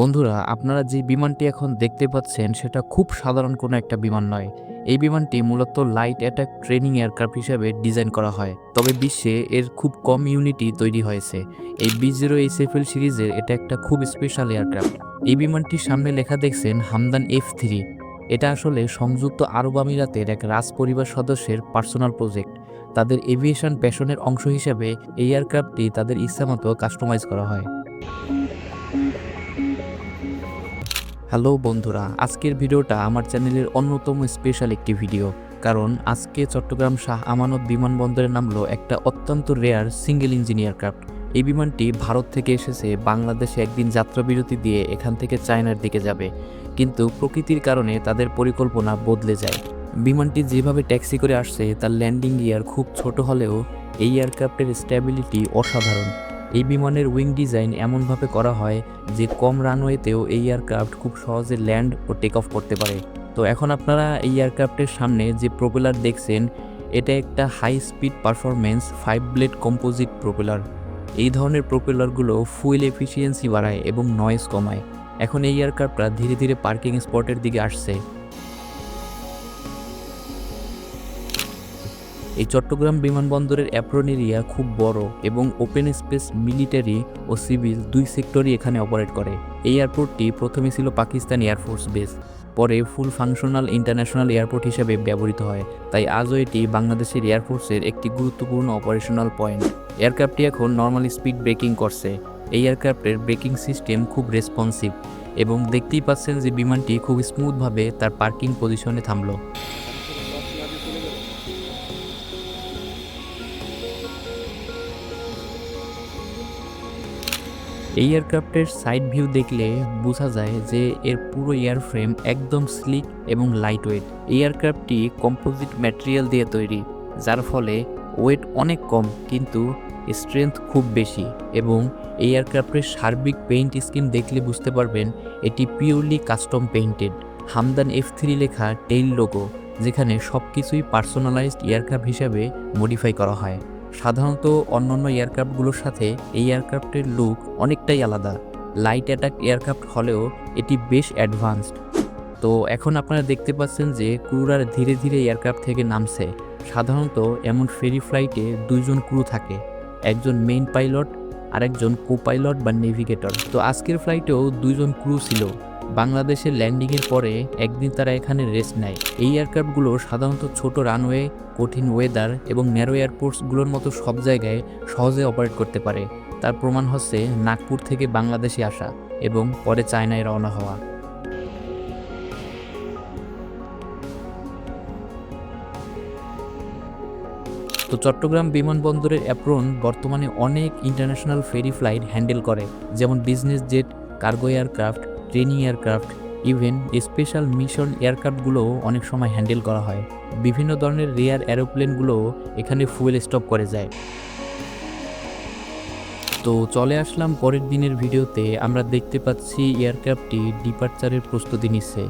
বন্ধুরা, আপনারা যে বিমানটি এখন দেখতে পাচ্ছেন, সেটা খুব সাধারণ কোনো একটা বিমান নয়। এই বিমানটি মূলত লাইট অ্যাটাক ট্রেনিং এয়ারক্রাফট হিসেবে ডিজাইন করা হয়। তবে বিশ্বে এর খুব কম ইউনিটই তৈরি হয়েছে। এই B zero H F L সিরিজের এটা একটা খুব স্পেশাল এয়ারক্রাফট এই বিমানটির সামনে লেখা দেখছেন হামদান এফ থ্রি এটা আসলে সংযুক্ত আরব আমিরাতের এক রাজ পরিবার সদস্যের পার্সোনাল প্রজেক্ট তাদের এভিয়েশন প্যাশনের অংশ হিসেবে এই এয়ারক্রাফটটি তাদের ইচ্ছামতো কাস্টমাইজ করা হয়। হ্যালো বন্ধুরা, আজকের ভিডিওটা আমার চ্যানেলের অন্যতম স্পেশাল একটি ভিডিও কারণ আজকে চট্টগ্রাম শাহ আমানত বিমানবন্দরে নামলো একটা অত্যন্ত রেয়ার সিঙ্গেল ইঞ্জিন এয়ারক্রাফট এই বিমানটি ভারত থেকে এসেছে, বাংলাদেশে একদিন যাত্রাবিরতি দিয়ে এখান থেকে চায়নার দিকে যাবে। কিন্তু প্রকৃতির কারণে তাদের পরিকল্পনা বদলে যায়। বিমানটি যেভাবে ট্যাক্সি করে আসছে, তার ল্যান্ডিং গিয়ার খুব ছোট হলেও এই এয়ারক্রাফটের স্ট্যাবিলিটি অসাধারণ। এই বিমানের উইং ডিজাইন এমনভাবে করা হয় যে কম রানওয়েতেও এই এয়ারক্রাফট খুব সহজে ল্যান্ড ও টেক অফ করতে পারে। তো এখন আপনারা এই এয়ারক্রাফটের সামনে যে প্রোপেলার দেখছেন, এটা একটা high speed performance five blade composite propeller এই ধরনের প্রোপেলারগুলো ফুয়েল এফিসিয়েন্সি বাড়ায় এবং নয়েজ কমায়। এখন এই এয়ারক্রাফটটা ধীরে ধীরে পার্কিং স্পটের দিকে আসছে। এই চট্টগ্রাম বিমানবন্দরের অ্যাপ্রন এরিয়া খুব বড় এবং ওপেন স্পেস মিলিটারি ও সিভিল দুই সেক্টরই এখানে অপারেট করে। এই এয়ারপোর্টটি প্রথমে ছিল পাকিস্তান এয়ারফোর্স বেস, পরে ফুল ফাংশনাল ইন্টারন্যাশনাল এয়ারপোর্ট হিসেবে ব্যবহৃত হয়। তাই আজও এটি বাংলাদেশের এয়ারফোর্সের একটি গুরুত্বপূর্ণ অপারেশনাল পয়েন্ট। এয়ারক্রাফটটি এখন নর্মাল স্পিড ব্রেকিং করছে। এই এয়ারক্রাফটের ব্রেকিং সিস্টেম খুব রেসপন্সিভ এবং দেখতেই পাচ্ছেন যে বিমানটি খুব স্মুথভাবে তার পার্কিং পজিশনে থামলো। এই এয়ারক্রাফটের সাইড ভিউ দেখলে বোঝা যায় যে এর পুরো এয়ারফ্রেম একদম স্লিক এবং লাইট ওয়েট এই এয়ারক্রাফটটি কম্পোজিট ম্যাটেরিয়াল দিয়ে তৈরি, যার ফলে ওয়েট অনেক কম কিন্তু স্ট্রেংথ খুব বেশি এবং এই এয়ারক্রাফটের সার্বিক পেইন্ট স্কিম দেখলে বুঝতে পারবেন এটি purely custom painted Hamdan F three লেখা টেইল লোগো যেখানে সব কিছুই পার্সোনালাইজড এয়ারক্রাফট হিসাবে মডিফাই করা হয়। সাধারণত অন্যান্য এয়ারক্রাফটগুলোর সাথে এই এয়ারক্রাফটের লুক অনেকটাই আলাদা। লাইট অ্যাটাক এয়ারক্রাফট হলেও এটি বেশ অ্যাডভান্সড তো এখন আপনারা দেখতে পাচ্ছেন যে ক্রুরার ধীরে ধীরে এয়ারক্রাফট থেকে নামছে। সাধারণত এমন ফেরি ফ্লাইটে দুইজন ক্রু থাকে। একজন মেইন পাইলট আর একজন কো পাইলট বা নেভিগেটর তো আজকের ফ্লাইটেও দুইজন ক্রু ছিল। বাংলাদেশের ল্যান্ডিংয়ের পরে একদিন তারা এখানে রেস্ট নেয়। এই এয়ারক্রাফটগুলো সাধারণত ছোট রানওয়ে, কঠিন ওয়েদার এবং ন্যারো এয়ারপোর্টসগুলোর মতো সব জায়গায় সহজে অপারেট করতে পারে। তার প্রমাণ হচ্ছে নাগপুর থেকে বাংলাদেশে আসা এবং পরে চায়নায় রওনা হওয়া। তো চট্টগ্রাম বিমানবন্দরের অ্যাপ্রন বর্তমানে অনেক ইন্টারন্যাশনাল ফেরি ফ্লাইট হ্যান্ডেল করে, যেমন business jet cargo aircraft training aircraft, even special mission এয়ারক্রাফটগুলোও অনেক সময় হ্যান্ডেল করা হয়। বিভিন্ন ধরনের রেয়ার এরোপ্লেনগুলোও এখানে ফুয়েল স্টপ করে যায়। তো চলে আসলাম পরের দিনের ভিডিওতে, আমরা দেখতে পাচ্ছি এয়ারক্রাফটটি ডিপার্চারের প্রস্তুতি নিচ্ছে।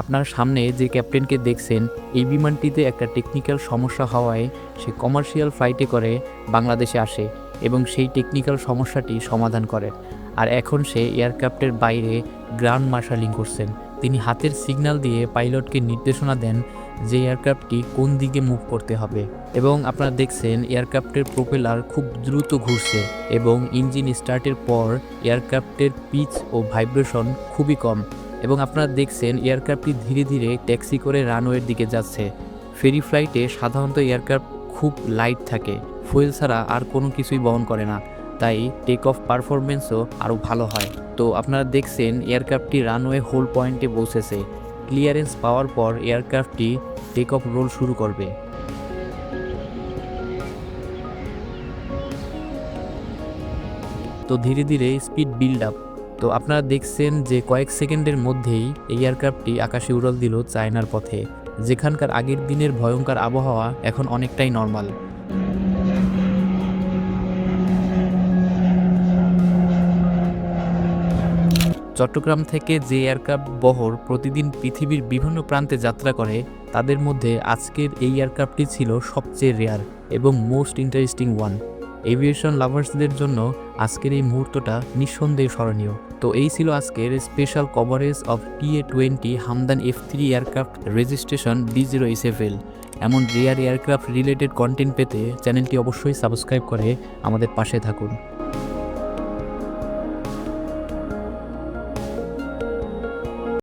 আপনার সামনে যে ক্যাপ্টেনকে দেখছেন, এই বিমানটিতে একটা টেকনিক্যাল সমস্যা হওয়ায় সে কমার্শিয়াল ফ্লাইটে করে বাংলাদেশে আসে এবং সেই টেকনিক্যাল সমস্যাটি সমাধান করে। আর এখন সে এয়ারক্রাফটের বাইরে গ্রাউন্ড মার্শালিং করছেন। তিনি হাতের সিগন্যাল দিয়ে পাইলটকে নির্দেশনা দেন যে এয়ারক্রাফটটি কোন দিকে মুভ করতে হবে। এবং আপনারা দেখছেন এয়ারক্রাফটের প্রোপেলার খুব দ্রুত ঘুরছে এবং ইঞ্জিন স্টার্টের পর এয়ারক্রাফটের পিচ ও ভাইব্রেশন খুবই কম। এবং আপনারা দেখছেন এয়ারক্রাফটটি ধীরে ধীরে ট্যাক্সি করে রানওয়ের দিকে যাচ্ছে। ফেরি ফ্লাইটে সাধারণত এয়ারক্রাফট খুব লাইট থাকে। ফুয়েল ছাড়া আর কোনো কিছুই বহন করে না। তাই টেক অফ পারফরমেন্সও আরও ভালো হয়। তো আপনারা দেখছেন এয়ারক্রাফটটি রানওয়ে হোল পয়েন্টে পৌঁছেছে ক্লিয়ারেন্স পাওয়ার পর এয়ারক্রাফটটি টেক অফ রোল শুরু করবে। তো ধীরে ধীরে স্পিড বিল্ড আপ তো আপনারা দেখছেন যে কয়েক সেকেন্ডের মধ্যেই এই এয়ারক্রাফটটি আকাশে উড়াল দিল চায়নার পথে। যেখানকার আগের দিনের ভয়ঙ্কর আবহাওয়া এখন অনেকটাই নর্মাল চট্টগ্রাম থেকে যে এয়ারক্রাফট বহর প্রতিদিন পৃথিবীর বিভিন্ন প্রান্তে যাত্রা করে, তাদের মধ্যে আজকের এই এয়ারক্রাফটটি ছিল সবচেয়ে রেয়ার এবং মোস্ট ইন্টারেস্টিং ওয়ান এভিয়েশন লাভার্সদের জন্য আজকের এই মুহূর্তটা নিঃসন্দেহে স্মরণীয়। তো এই ছিল আজকের special coverage of T A twenty Hamdan F three aircraft registration D zero SFL এমন রেয়ার এয়ারক্রাফট রিলেটেড কন্টেন্ট পেতে চ্যানেলটি অবশ্যই সাবস্ক্রাইব করে আমাদের পাশে থাকুন।